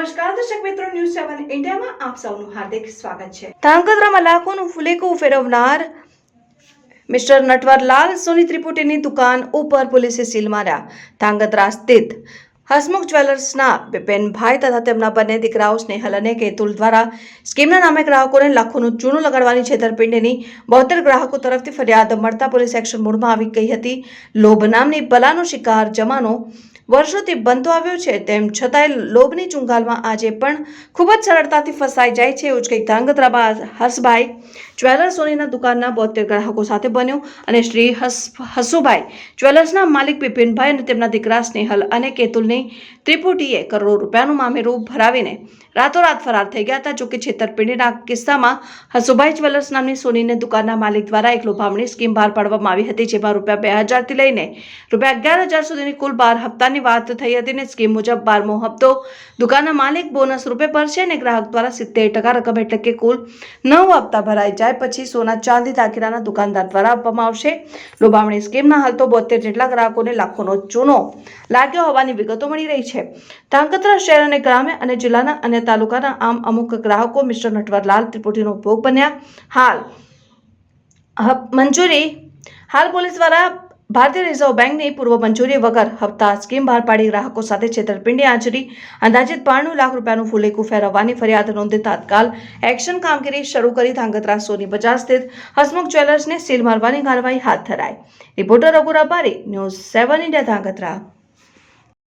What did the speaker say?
News સેવન ઇન્ડિયામાં આપ સૌનું હાર્દિક સ્વાગત છે. ધાંગધ્રામાં લાખોનું ફુલેકું ફેરવનાર મિસ્ટર નટવરલાલ સોની ત્રિપુટીની દુકાન ઉપર પોલીસે સીલ માર્યા. ધાંગધ્રા સ્થિત હસમુખ જ્વેલર્સના બિપિનભાઈ તથા તેમના બંને દીકરાઓ સ્નેહલ અને કેતુલ દ્વારા સ્કીમના નામે ગ્રાહકોને લાખોનું ચૂનું લગાડવાની છેતરપિંડીની બોતેર ગ્રાહકો તરફથી ફરિયાદ મળતા પોલીસ એક્શન મોડમાં આવી ગઈ હતી. લોભ નામની બલાનો શિકાર, જમાનો વર્ષોથી બનતો આવ્યો છે, તેમ છતાંય લોભની ચુંગાલમાં આજે પણ ખૂબ જ સરળતાથી ફસાઈ જાય છે એવું જ કંઈક ધાંગધ્રામાં હર્ષભાઈ જ્વેલર્સ સોનીના દુકાનના બોતેર ગ્રાહકો સાથે બન્યું અને શ્રી હસ હસુભાઈ જ્વેલર્સના માલિક બિપિનભાઈ અને તેમના દીકરા સ્નેહલ અને કેતુલની ત્રિપુટીએ કરોડો રૂપિયાનું મામેરું ભરાવીને રાતોરાત ફરાર થઈ ગયા હતા જોકે છેતરપિંડીના કિસ્સામાં હસુભાઈ જ્વેલર્સ નામની સોનીને દુકાનના માલિક દ્વારા એક લોભામણી સ્કીમ બહાર પાડવામાં આવી હતી, જેમાં રૂપિયા બે હજારથી લઈને રૂપિયા અગિયાર હજાર સુધીની કુલ બાર હપ્તાની વાત થઈ હતી ને સ્કીમ મુજબ બારમો હપ્તો. દુકાનના માલિક બોનસ રૂપે ભરશે અને ગ્રાહક દ્વારા સિત્તેર ટકા રકમ એટલે કે કુલ નવ હપ્તા ભરાઈ જાય. પછી સોના ચાંદી દાખીરાના દુકાનદાર દ્વારા આપવામાં આવશે. લોભામણી સ્કીમના હાલ તો બોતેર જેટલા ગ્રાહકોને લાખોનો ચૂનો લાગ્યો હોવાની વિગતો મળી રહી છે. ધાંગધ્રા શહેર અને ગ્રામે અને જિલ્લાના અને તાલુકાના આમ અમુક ગ્રાહકો મિસ્ટર નટવરલાલ ત્રિપુટીનો ભોગ બન્યા. હાલ મંજૂરી. હાલ પોલીસ દ્વારા ભારતીય રિઝર્વ બેંકની પૂર્વ મંજૂરી વગર હપ્તા સ્કીમ બહાર પાડી ગ્રાહકો સાથે છેતરપિંડી આચરી. અંદાજિત બાણું લાખ રૂપિયાનું ફુલેકું ફેરવવાની ફરિયાદ નોંધી તાત્કાલ એક્શન કામગીરી શરૂ કરી ધાંગધ્રા સોની બજાર સ્થિત હસમુખ જ્વેલર્સને સીલ મારવાની કાર્યવાહી હાથ ધરાઈ. Reporter Raghu Rabari, news seven India Dhrangadhra.